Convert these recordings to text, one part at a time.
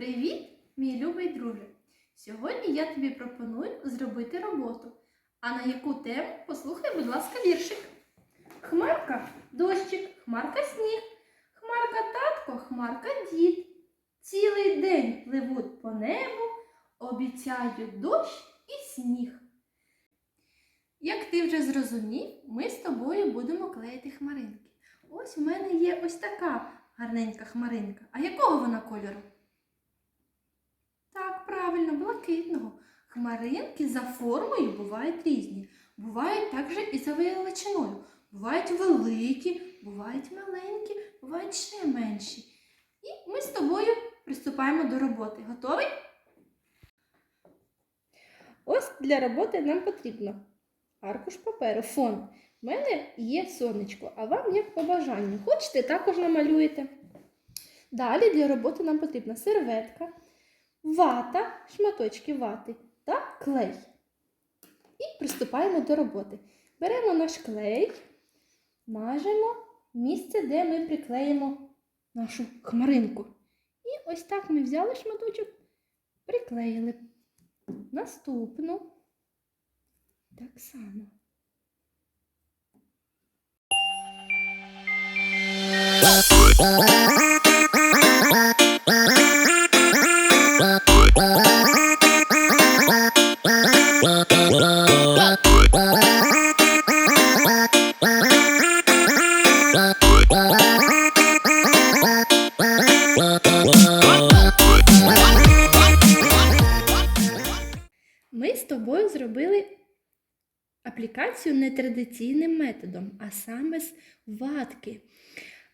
Привіт, мій любий друже! Сьогодні я тобі пропоную зробити роботу. А на яку тему послухай, будь ласка, віршик. Хмарка дощик, хмарка сніг, хмарка татко, хмарка дід. Цілий день пливуть по небу, обіцяють дощ і сніг. Як ти вже зрозумів, ми з тобою будемо клеїти хмаринки. Ось в мене є ось така гарненька хмаринка. А якого вона кольору? Блакитного. Хмаринки за формою бувають різні. Бувають також і за величиною. Бувають великі, бувають маленькі, бувають ще менші. І ми з тобою приступаємо до роботи. Готовий? Ось для роботи нам потрібно аркуш паперу, фон. У мене є сонечко, а вам як по бажанню. Хочете, також намалюєте. Далі для роботи нам потрібна серветка, вата, шматочки вати та клей. І приступаємо до роботи. Беремо наш клей, мажемо місце, де ми приклеїмо нашу хмаринку. І ось так ми взяли шматочок, приклеїли. Наступну так само. Ми з тобою зробили аплікацію нетрадиційним методом, а саме з ватки.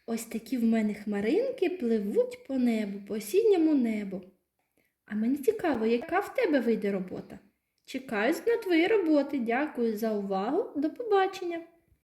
Ось такі в мене хмаринки пливуть по небу, по осінньому небу. А мені цікаво, яка в тебе вийде робота. Чекаю на твої роботи. Дякую за увагу. До побачення!